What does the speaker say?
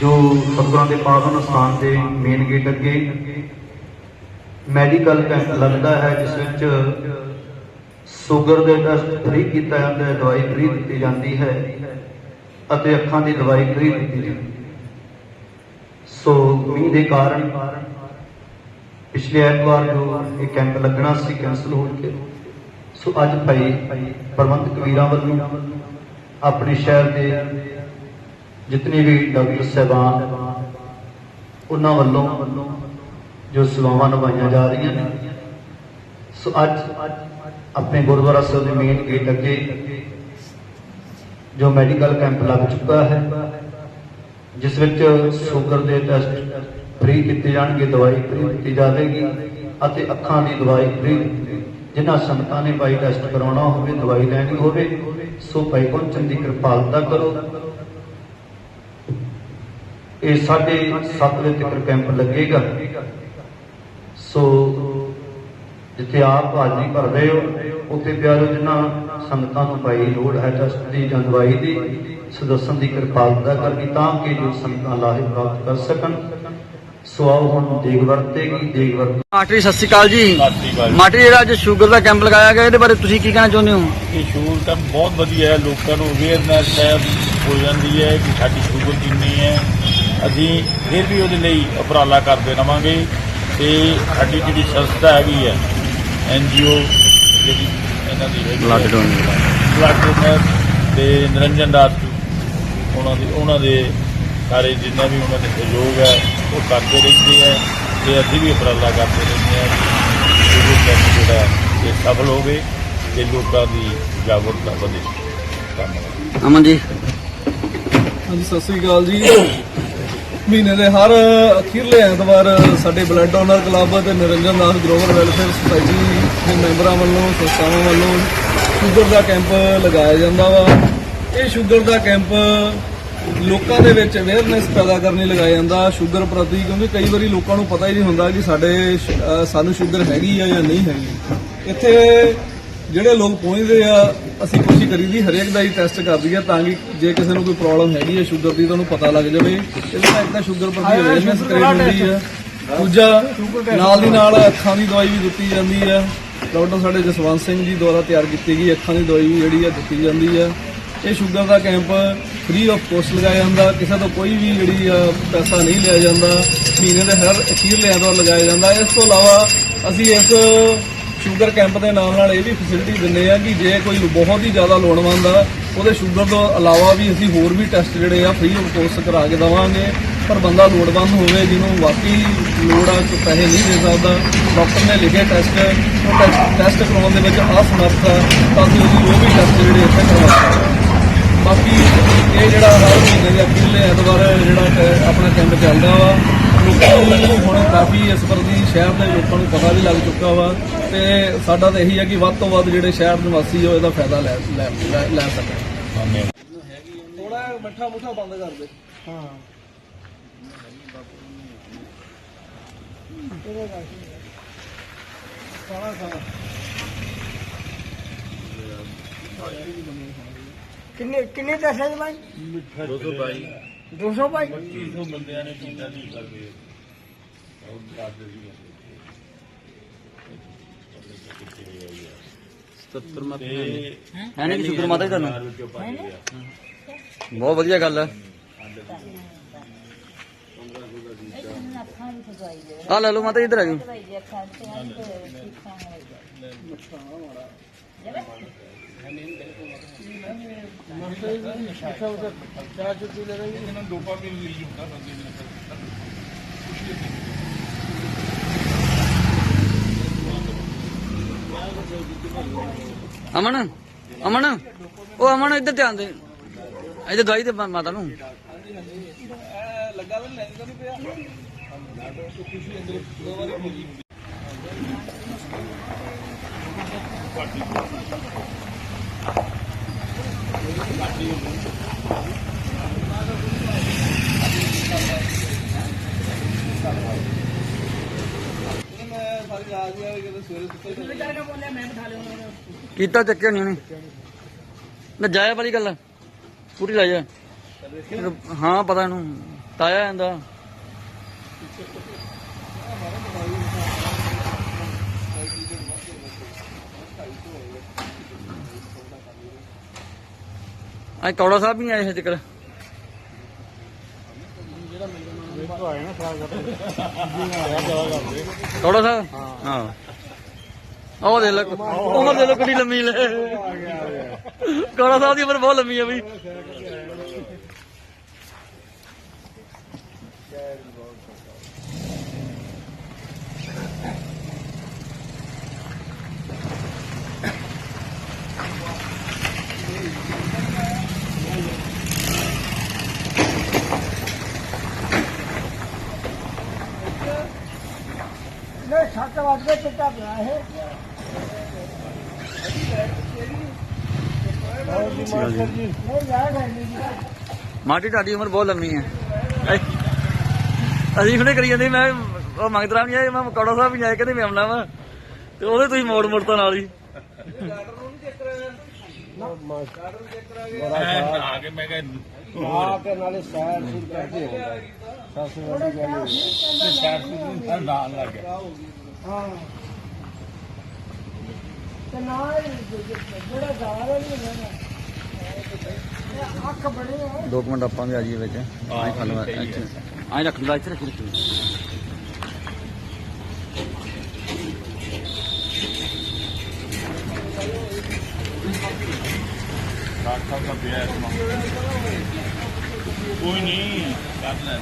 ਜੋ ਸਤਿਗੁਰਾਂ ਦੇ ਪਾਵਨ ਸਥਾਨ ਦੇ ਮੇਨ ਗੇਟ ਅੱਗੇ ਮੈਡੀਕਲ ਕੈਂਪ ਲੱਗਦਾ ਹੈ, ਜਿਸ ਵਿੱਚ ਸ਼ੂਗਰ ਦੇ ਟੈਸਟ ਫ੍ਰੀ ਕੀਤਾ ਜਾਂਦਾ ਹੈ, ਦਵਾਈ ਫ੍ਰੀ ਦਿੱਤੀ ਜਾਂਦੀ ਹੈ ਅਤੇ ਅੱਖਾਂ ਦੀ ਦਵਾਈ ਫ੍ਰੀ ਦਿੱਤੀ ਜਾਂਦੀ ਹੈ। ਸੋ ਮੀਂਹ ਦੇ ਕਾਰਨ ਪਿਛਲੇ ਐਤਵਾਰ ਜੋ ਇਹ ਕੈਂਪ ਲੱਗਣਾ ਸੀ ਕੈਂਸਲ ਹੋ ਕੇ, ਸੋ ਅੱਜ ਭਾਈ ਪ੍ਰਬੰਧਕ ਵੀਰਾਂ ਵੱਲੋਂ ਆਪਣੇ ਸ਼ਹਿਰ ਦੇ ਜਿਤਨੇ ਵੀ ਡਾਕਟਰ ਸਹਿਬਾਨ ਉਹਨਾਂ ਵੱਲੋਂ ਜੋ ਸੇਵਾਵਾਂ ਨਿਭਾਈਆਂ ਜਾ ਰਹੀਆਂ ਨੇ, ਸੋ ਅੱਜ ਆਪਣੇ ਗੁਰਦੁਆਰਾ ਸਾਹਿਬ ਦੇ ਮੇਨ ਗੇਟ ਅੱਗੇ ਜੋ ਮੈਡੀਕਲ ਕੈਂਪ ਲੱਗ ਚੁੱਕਾ ਹੈ, ਜਿਸ ਵਿੱਚ ਸ਼ੂਗਰ ਦੇ ਟੈਸਟ ਫ੍ਰੀ ਕੀਤੇ ਜਾਣਗੇ, ਦਵਾਈ ਫ੍ਰੀ ਦਿੱਤੀ ਜਾਵੇਗੀ ਅਤੇ ਅੱਖਾਂ ਦੀ ਦਵਾਈ ਫ੍ਰੀ ਜਿਨ੍ਹਾਂ ਸੰਗਤਾਂ ਨੇ ਭਾਈ ਟੈਸਟ ਕਰਾਉਣਾ ਹੋਵੇ, ਦਵਾਈ ਲੈਣੀ ਹੋਵੇ, ਸੋ ਭਾਈ ਪਹੁੰਚਣ ਦੀ ਕਿਰਪਾਲਤਾ ਕਰੋ। ਇਹ ਸਾਡੇ 7 ਵਜੇ ਤੱਕ ਕੈਂਪ ਲੱਗੇਗਾ। ਸੋ ਜਿੱਥੇ ਆਪ ਹਾਜ਼ਰੀ ਭਰ ਰਹੇ ਹੋ ਉੱਥੇ ਪਿਆਰੋ ਜਿਨ੍ਹਾਂ ਸੰਗਤਾਂ ਨੂੰ ਭਾਈ ਲੋੜ ਹੈ ਟੈਸਟ ਦੀ ਜਾਂ ਦਵਾਈ ਦੀ ਸਦਸਨ ਦੀ ਕਿਰਪਾਲਤਾ ਕਰਨੀ ਤਾਂ ਕਿ ਜੋ ਸੰਗਤਾਂ ਲਾਹੇ ਪ੍ਰਾਪਤ ਕਰ ਸਕਣ। ਸੋ ਆਓ ਹੁਣ ਦੇਗ ਵਰਤੇਗੀ ਦੇਗ ਵਰਤ ਮਾਟਰੀ ਸਤਿ ਸ਼੍ਰੀ ਅਕਾਲ ਜੀ। ਸਤਿ ਸ਼੍ਰੀ ਅਕਾਲ ਜੀ। ਮਾਟਰੀ ਜਿਹੜਾ ਅੱਜ ਸ਼ੂਗਰ ਦਾ ਕੈਂਪ ਲਗਾਇਆ ਗਿਆ ਇਹਦੇ ਬਾਰੇ ਤੁਸੀਂ ਕੀ ਕਹਿਣਾ ਚਾਹੁੰਦੇ ਹੋ? ਇਹ ਸ਼ੂਗਰ ਤਾਂ ਬਹੁਤ ਵਧੀਆ ਹੈ ਲੋਕਾਂ ਨੂੰ ਅਵੇਅਰਨੈਸ ਹੈ ਹੋ ਜਾਂਦੀ ਹੈ ਕਿ ਸਾਡੀ ਸ਼ੂਗਰ ਕਿੰਨੀ ਹੈ। ਅਸੀਂ ਫਿਰ ਵੀ ਉਹਦੇ ਲਈ ਉਪਰਾਲਾ ਕਰਦੇ ਰਵਾਂਗੇ ਤੇ ਸਾਡੀ ਜਿਹੜੀ ਸੰਸਥਾ ਹੈਗੀ ਹੈ ਐਨਜੀਓ ਜਿਹੜੀ ਇਹਨਾਂ ਦੀ ਹੈਗੀ। ਬਲੱਡ ਡੋਨਰ ਤੇ ਨਿਰੰਜਨ ਦਾਸ ਉਹਨਾਂ ਦੇ ਉਹਨਾਂ ਦੇ ਸਾਰੇ ਜਿੰਨਾ ਵੀ ਉਹਨਾਂ ਦੇ ਸਹਿਯੋਗ ਹੈ ਉਹ ਕਰਦੇ ਰਹਿੰਦੇ ਹੈ ਤੇ ਅਸੀਂ ਵੀ ਉਪਰਾਲਾ ਕਰਦੇ ਰਹਿੰਦੇ ਹਾਂ ਕਿ ਇਹ ਜਿਹੜਾ ਇਹ ਸਫਲ ਹੋਵੇ ਤੇ ਲੋਕਾਂ ਦੀ ਜਾਗਰੂਕਤਾ ਵਧੇ। ਧੰਨਵਾਦ। ਅਮਨ ਜੀ। ਹਾਂਜੀ ਸਤਿ ਸ੍ਰੀ ਅਕਾਲ ਜੀ। ਮਹੀਨੇ ਦੇ ਹਰ ਅਖੀਰਲੇ ਐਤਵਾਰ ਸਾਡੇ ਬਲੱਡ ਡੋਨਰ ਕਲੱਬ ਤੇ Niranjan Das global welfare society ਦੇ ਮੈਂਬਰਾਂ ਵੱਲੋਂ, ਸੰਸਥਾਵਾਂ ਵੱਲੋਂ ਸ਼ੂਗਰ ਦਾ ਕੈਂਪ ਲਗਾਇਆ ਜਾਂਦਾ ਵਾ। ਇਹ ਸ਼ੂਗਰ ਦਾ ਕੈਂਪ ਲੋਕਾਂ ਦੇ ਵਿੱਚ ਅਵੇਅਰਨੈਸ ਪੈਦਾ ਕਰਨ ਲਈ ਲਗਾਇਆ ਜਾਂਦਾ। ਸ਼ੂਗਰ ਪ੍ਰਤੀ ਕਿਉਂਕਿ ਕਈ ਵਾਰੀ ਲੋਕਾਂ ਨੂੰ ਪਤਾ ਹੀ ਨਹੀਂ ਹੁੰਦਾ ਕਿ ਸਾਡੇ ਸਾਨੂੰ ਸ਼ੂਗਰ ਹੈਗੀ ਆ ਜਾਂ ਨਹੀਂ ਹੈਗੀ। ਇੱਥੇ ਜਿਹੜੇ ਲੋਕ ਪਹੁੰਚਦੇ ਆ ਅਸੀਂ ਕੋਸ਼ਿਸ਼ ਕਰੀਦੀ ਹਰੇਕ ਦਾ ਹੀ ਟੈਸਟ ਕਰਦੀ ਆ ਤਾਂ ਕਿ ਜੇ ਕਿਸੇ ਨੂੰ ਕੋਈ ਪ੍ਰੋਬਲਮ ਹੈਗੀ ਹੈ ਸ਼ੂਗਰ ਦੀ ਤਾਂ ਉਹਨੂੰ ਪਤਾ ਲੱਗ ਜਾਵੇ। ਇਹਦੇ ਨਾਲ ਇੱਕ ਤਾਂ ਸ਼ੂਗਰ ਪ੍ਰਤੀ ਅਵੇਅਰਨੈਸ ਕ੍ਰੀਏਟ ਹੁੰਦੀ ਆ। ਦੂਜਾ ਨਾਲ ਦੀ ਨਾਲ ਅੱਖਾਂ ਦੀ ਦਵਾਈ ਵੀ ਦਿੱਤੀ ਜਾਂਦੀ ਆ। ਡਾਕਟਰ ਸਾਡੇ ਜਸਵੰਤ ਸਿੰਘ ਜੀ ਦੁਆਰਾ ਤਿਆਰ ਕੀਤੀ ਗਈ ਅੱਖਾਂ ਦੀ ਦਵਾਈ ਵੀ ਜਿਹੜੀ ਆ ਦਿੱਤੀ ਜਾਂਦੀ ਆ। ਇਹ ਸ਼ੂਗਰ ਦਾ ਕੈਂਪ ਫ੍ਰੀ ਆਫ ਕੋਸਟ ਲਗਾਇਆ ਜਾਂਦਾ। ਕਿਸੇ ਤੋਂ ਕੋਈ ਵੀ ਜਿਹੜੀ ਪੈਸਾ ਨਹੀਂ ਲਿਆ ਜਾਂਦਾ। ਮਹੀਨੇ ਦੇ ਹਰ ਅਖੀਰਲੇ ਐਤਵਾਰ ਲਗਾਇਆ ਜਾਂਦਾ। ਇਸ ਤੋਂ ਇਲਾਵਾ ਅਸੀਂ ਇਸ ਸ਼ੂਗਰ ਕੈਂਪ ਦੇ ਨਾਮ ਨਾਲ ਇਹ ਵੀ ਫੈਸਿਲਿਟੀ ਦਿੰਦੇ ਆ ਕਿ ਜੇ ਕੋਈ ਬਹੁਤ ਹੀ ਜ਼ਿਆਦਾ ਲੋੜਵੰਦ ਆ, ਉਹਦੇ ਸ਼ੂਗਰ ਤੋਂ ਇਲਾਵਾ ਵੀ ਅਸੀਂ ਹੋਰ ਵੀ ਟੈਸਟ ਜਿਹੜੇ ਆ ਫ੍ਰੀ ਆਫ ਕੋਸਟ ਕਰਾ ਕੇ ਦਵਾਂਗੇ। ਪਰ ਬੰਦਾ ਲੋੜਵੰਦ ਹੋਵੇ, ਜਿਹਨੂੰ ਵਾਕਈ ਲੋੜ ਆ, ਕੋਈ ਪੈਸੇ ਨਹੀਂ ਦੇ ਸਕਦਾ ਡਾਕਟਰ ਨੇ ਲਿਖੇ ਟੈਸਟ ਉਹ ਟੈਸਟ ਟੈਸਟ ਕਰਵਾਉਣ ਦੇ ਵਿੱਚ ਅਸਮਰਥ ਆ, ਤਾਂ ਅਸੀਂ ਉਹ ਵੀ ਟੈਸਟ ਜਿਹੜੇ ਇੱਥੇ ਕਰਵਾ ਸਕਦੇ ਹਾਂ ਬਾਕੀ ਇਹ ਜਿਹੜਾ ਹਰ ਮਹੀਨੇ ਦੇ ਅਖੀਰਲੇ ਐਤਵਾਰ ਜਿਹੜਾ ਕ- ਆਪਣਾ ਕੈਂਪ ਚੱਲਦਾ ਵਾ ਲੋਕਾਂ ਨੂੰ ਹੁਣ ਕਾਫੀ ਇਸ ਪ੍ਰਤੀ ਸ਼ਹਿਰ ਦੇ ਲੋਕਾਂ ਨੂੰ ਪਤਾ ਵੀ ਲੱਗ ਚੁੱਕਾ ਵਾ ਤੇ ਸਾਡਾ ਤਾਂ ਇਹੀ ਹੈ ਕਿ ਵੱਧ ਤੋਂ ਵੱਧ ਜਿਹੜੇ ਸ਼ਹਿਰ ਨਿਵਾਸੀ ਹੋ ਇਹਦਾ ਫਾਇਦਾ ਲੈ ਲੈ ਲੈ- ਸਕਣ। ਥੋੜਾ ਮਿੱਠਾ ਮੁੱਠਾ ਬੰਦ ਕਰ ਦੇ। ਹਾਂ ਕਿੰਨੇ ਕਿੰਨੇ ਪੈਸੇ ਦੇ ਭਾਈ 222 200 ਭਾਈ 300 ਬੰਦਿਆਂ ਨੇ ਕੀਤਾ ਨਹੀਂ ਕਰਦੇ ਉਹ ਦੱਸ ਦੇ 77 ਮਤ ਤੇ ਹੈ ਨਹੀਂ ਸ਼ੂਗਰ ਮਾਤਾ ਜੀ ਤੁਹਾਨੂੰ ਵਿੱਚੋਂ ਪੰਜ ਗਿਆ ਬਹੁਤ ਵਧੀਆ ਗੱਲ ਹੈ ਆ ਲੈ ਲਓ ਮਾਤਾ ਜੀ ਇੱਧਰ ਆ ਜਾਓ ਅਮਨ ਅਮਨ, ਉਹ ਅਮਨ ਇੱਧਰ ਧਿਆਨ ਦੇ। ਇੱਧਰ ਦਵਾਈ ਦੇ ਮਾਤਾ ਨੂੰ। ਲੱਗਾ ਤਾਂ ਲੈਂਦਾ ਨਹੀਂ ਪਿਆ ਖੁਸ਼ੀ ਅੰਦਰ ਦੋ ਵਾਰੀ ਮਿਲੀ ਮੈਂ ਸਾਰੀ ਰਾਤ ਹੀ ਆ ਕਿ ਸਵੇਰੇ ਸੁੱਤੇ ਕੀਤਾ ਚੱਕਿਆ ਨਹੀਂ ਉਹਨੇ। ਨਾ ਜਾਇਆ ਵਾਲੀ ਗੱਲ ਆ। ਪੂਰੀ ਲਾਇਆ ਹਾਂ ਪਤਾ ਇਹਨੂੰ, ਤਾਇਆ ਆਂਦਾ ਅੱਜ ਕੌੜਾ ਸਾਹਿਬ ਵੀ ਆਏ ਹਜੇ ਤੱਕ ਕੌੜਾ ਸਾਹਿਬ? ਹਾਂ। ਉਹ ਦੇ ਲੈ ਉਮਰ ਦੇ ਲੋ ਕਿੰਨੀ ਲੰਮੀ ਲੈ। ਕੌੜਾ ਸਾਹਿਬ ਦੀ ਉਮਰ ਬਹੁਤ ਲੰਮੀ ਹੈ ਬਈ। ਨਹੀਂ ਯਾਰ ਨਹੀਂ ਮਾਟੀ ਤੁਹਾਡੀ ਉਮਰ ਬਹੁਤ ਲੰਮੀ ਹੈ। ਅਸੀਂ ਹੁਣੇ ਕਰੀ ਜਾਂਦੇ ਮੈਂ ਉਹ ਮੰਗਦਰਾ ਨਹੀਂ ਆਇਆ ਮੈਂ ਕੌੜਾ ਸਾਹਿਬ ਵੀ ਆਏ ਕਹਿੰਦੇ ਮੈਂ ਆਉਣਾ ਵਾ। ਤੇ ਉਹਦੇ ਤੁਸੀਂ ਮੋੜ ਮੋੜ ਤਾਂ ਨਾਲ ਹੀ। ਆ ਕੇ ਮੈਂ ਕਿਹਾ ਆ ਕੇ ਨਾਲੇ ਸੈਰ ਸੁਰ ਕਰਦੇ ਹੁੰਦਾ ਸੱਸ ਗੱਲ ਤੋਂ ਨਾਲ ਲੱਗ ਗਿਆ। ਹਾਂ। ਤੇ ਨਾਲ ਜਿਹੜਾ ਗਾਲ ਨਹੀਂ ਹੁੰਦਾ ਅੱਖ ਬੜੇ ਹੈ ਦੋ ਮਿੰਟ ਆਪਾਂ ਵੀ ਆ ਜਾਈਏ ਵਿੱਚ ਆਈ ਖਾ ਲਵਾ ਇੱਥੇ ਆਈ ਰੱਖ ਲਵਾ ਇੱਥੇ ਰੱਖ ਰੱਖ ਡਾਕਟਰ ਦਾ ਕੋਈ ਨਹੀਂ ਕਰ ਲੈ।